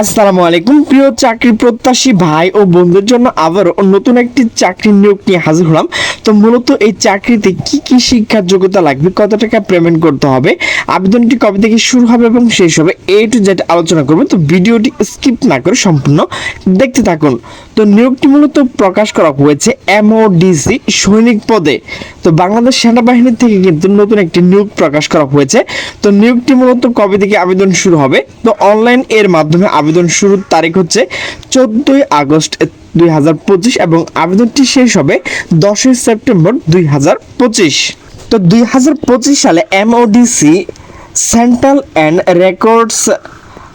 আসসালামু আলাইকুম, প্রিয় চাকরি প্রত্যাশী ভাই ও বন্ধুদের জন্য আবারও নতুন একটি চাকরি নিয়োগ নিয়ে হাজির হলাম। তো মূলত এই চাকরিতে কি কি শিক্ষার যোগ্যতা লাগবে, কত টাকা পেমেন্ট করতে হবে, আবেদনটি কবে থেকে শুরু হবে এবং শেষ হবে, এ টু জেড আলোচনা করব। তো ভিডিওটি স্কিপ না করে সম্পূর্ণ দেখতে থাকুন। তো নিয়োগটি মূলত প্রকাশ করা হয়েছে এমওডিসি সৈনিক পদে। তো বাংলাদেশ সেনাবাহিনী থেকে কিন্তু নতুন একটি নিয়োগ প্রকাশ করা হয়েছে। তো নিয়োগটি মূলত কবে থেকে আবেদন শুরু হবে? তো অনলাইন এর মাধ্যমে আবেদন শুরুর তারিখ হচ্ছে চোদ্দই আগস্ট দুই হাজার পঁচিশ এবং আবেদনটি শেষ হবে দশই সেপ্টেম্বর দুই হাজার পঁচিশ। তো দুই হাজার পঁচিশ সালে MODC, central and records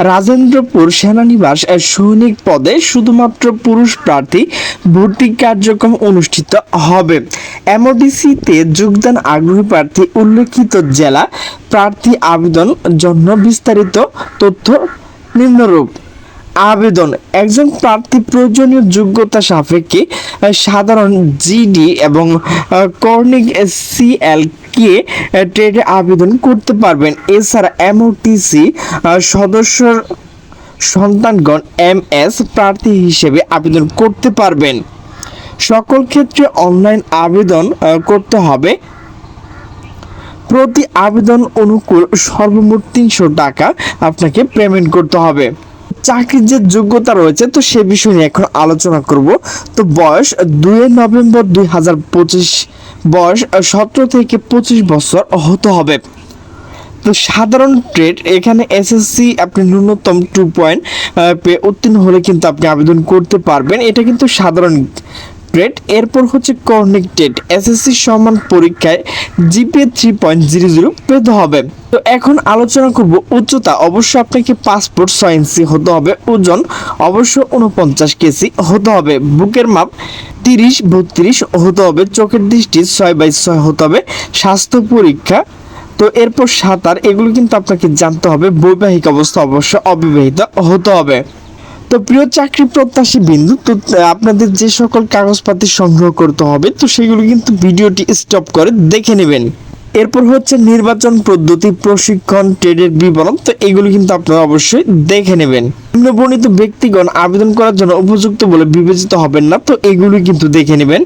Rajendrapur সেনানিবাস সৈনিক পদে শুধুমাত্র পুরুষ প্রার্থী ভর্তি কার্যক্রম অনুষ্ঠিত হবে। এমওডিসিতে যোগদান আগ্রহী প্রার্থী উল্লেখিত জেলা প্রার্থী আবেদন জন্য বিস্তারিত তথ্য নিম্নরূপ। আবেদন, একজন প্রার্থী প্রয়োজনীয় যোগ্যতা সাপেক্ষে সাধারণ জিডি এবং কর্নিক সিএল কে ট্রেডে আবেদন করতে পারবেন। এছাড়া এমওটিসি সদস্যর সন্তানগণ এম এস প্রার্থী হিসেবে আবেদন করতে পারবেন। সকল ক্ষেত্রে অনলাইন আবেদন করতে হবে। প্রতি আবেদন অনুকূল সর্বমোট তিনশো টাকা আপনাকে পেমেন্ট করতে হবে। চাকরির যে যোগ্যতা রয়েছে, তো সে বিষয় নিয়ে এখন আলোচনা করব। তো বয়স দুই নভেম্বর দুই হাজার পঁচিশ বয়স সতেরো থেকে পঁচিশ বছর হতে হবে। তো সাধারণ ট্রেড এখানে এসএসসি আপনি ন্যূনতম টু পয়েন্ট পেয়ে উত্তীর্ণ হলে কিন্তু আপনি আবেদন করতে পারবেন। এটা কিন্তু সাধারণ ট্রেড এরপর হচ্ছে কর্নিক ট্রেড এসএসসি সমান পরীক্ষায় GPA three point zero zero পেতে হবে। তো এখন আলোচনা করব উচ্চতা অবশ্যই আপনাকে পাসপোর্ট ছয় ইঞ্চি হতে হবে, ওজন অবশ্য উনপঞ্চাশ কেজি হতে হবে, বুকের মাপ তিরিশ, বত্রিশ হতে হবে, চোখের দৃষ্টি ছয় বাই ছয় হতে হবে, স্বাস্থ্য পরীক্ষা, তো এরপর সাঁতার, এগুলো কিন্তু আপনাকে জানতে হবে, বৈবাহিক অবস্থা অবশ্য অবিবাহিত হতে হবে। তো প্রিয় চাকরি প্রত্যাশী বিন্দু, তো আপনাদের যে সকল কাগজপাতি সংগ্রহ করতে হবে, তো সেগুলো কিন্তু ভিডিওটি স্টপ করে দেখে নেবেন। এরপর হচ্ছে নির্বাচন পদ্ধতি, প্রশিক্ষণ, ট্রেডের বিবরণ, তো এগুলো কিন্তু আপনারা অবশ্যই দেখে নেবেন। নিম্নবর্ণিত ব্যক্তিগণ আবেদন করার জন্য উপযুক্ত বলে বিবেচিত হবেন না, তো এগুলো কিন্তু দেখে নেবেন।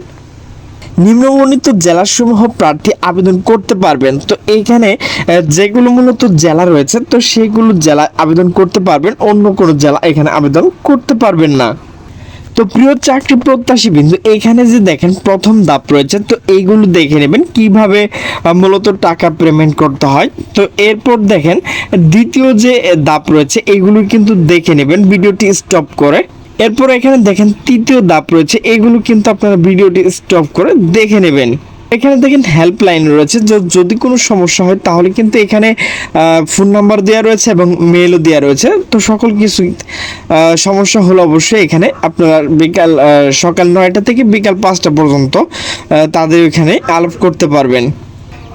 নিম্নবর্ণিত জেলাসমূহ প্রার্থী আবেদন করতে পারবেন। তো এইখানে যেগুলো মূলত জেলা রয়েছে, তো সেগুলো জেলা আবেদন করতে পারবেন, অন্য কোনো জেলা এখানে আবেদন করতে পারবেন না। তো প্রিয় চাকরি প্রত্যাশী বিন্দু এখানে যে দেখেন প্রথম ধাপ রয়েছে, তো এইগুলো দেখে নেবেন, কীভাবে মূলত টাকা পেমেন্ট করতে হয়। তো এরপর দেখেন, দ্বিতীয় যে ধাপ রয়েছে, এগুলো কিন্তু দেখে নেবেন, ভিডিওটি স্টপ করে। এরপর এখানে দেখেন তৃতীয় ধাপ রয়েছে। এগুলো কিন্তু আপনারা ভিডিওটি স্টপ করে দেখে নেবেন। এখানে দেখেন হেল্পলাইন রয়েছে। যদি কোনো সমস্যা হয় তাহলে কিন্তু এখানে ফোন নাম্বার দেওয়া রয়েছে এবং মেলও দেওয়া রয়েছে। তো সকল কিছু সমস্যা হলে অবশ্যই এখানে আপনার বিকাল সকাল নয়টা থেকে বিকাল পাঁচটা পর্যন্ত তাদের এখানে আলাপ করতে পারবেন।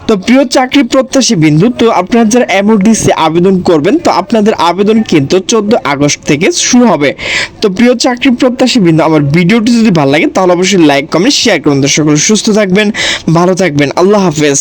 তো প্রিয় চাকরি প্রত্যাশী বিন্দু, তো আপনারা যারা এমওডিসি আবেদন করবেন, তো আপনাদের আবেদন কিন্তু চোদ্দ আগস্ট থেকে শুরু হবে। তো প্রিয় চাকরি প্রত্যাশী বিন্দু, আমার ভিডিওটি যদি ভালো লাগে, তাহলে অবশ্যই লাইক কমেন্ট শেয়ার করুন। দর্শক সুস্থ থাকবেন, ভালো থাকবেন। আল্লাহ হাফেজ।